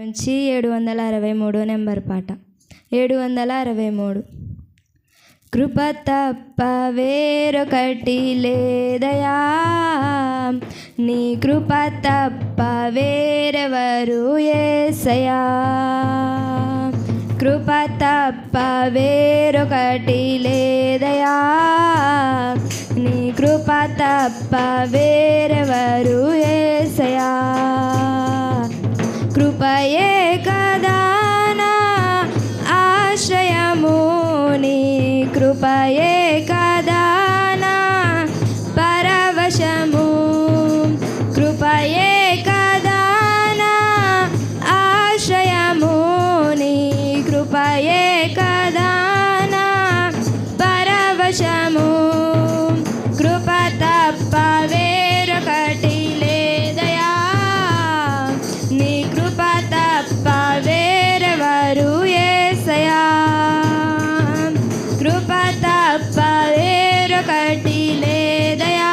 నుంచి ఏడు వందల అరవై మూడో నెంబర్ పాట. ఏడు వందల అరవై మూడు కృప తప్ప వేరొకటి లేదయా? నీ కృప తప్ప వేరెవరు ఏసయా? కృప తప్ప వేరొకటి లేదయా? నీ కృప తప్ప వేరెవరు ఏసయా? కృపయే కదా నా పరవశము. కృప తప్ప వేరొకటి లేదయా? నీ కృప తప్ప వేరెవరు ఏసయా? కృప తప్ప వేరొకటి లేదయా?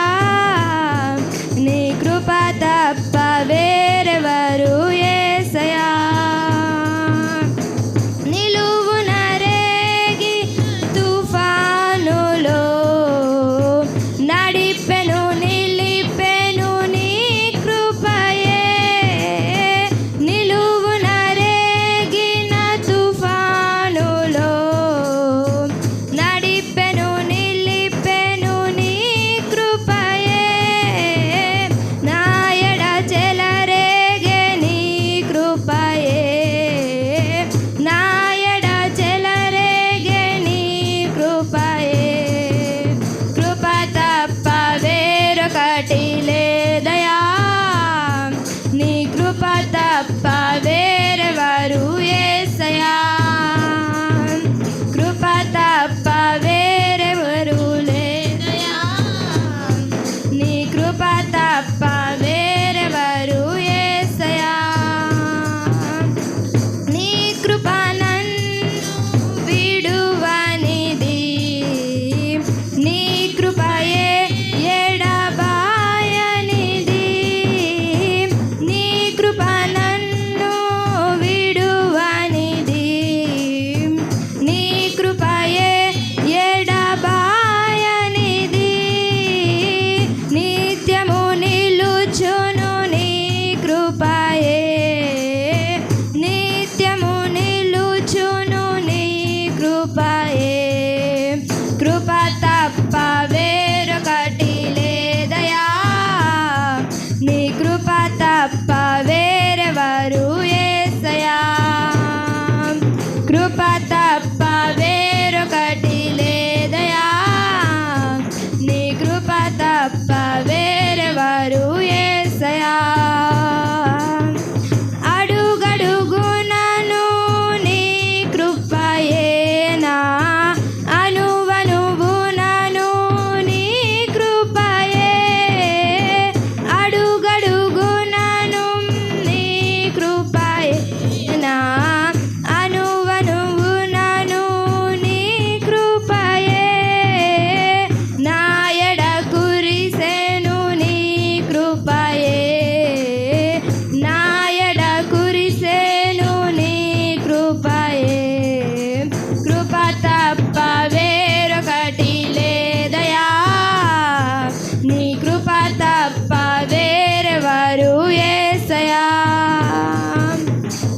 కృప తప్ప వేరెవరు ఏసయా.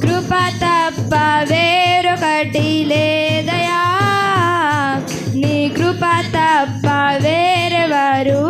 కృప తప్ప వేరొకటి లేదయా. నీ కృప తప్ప వేరెవరు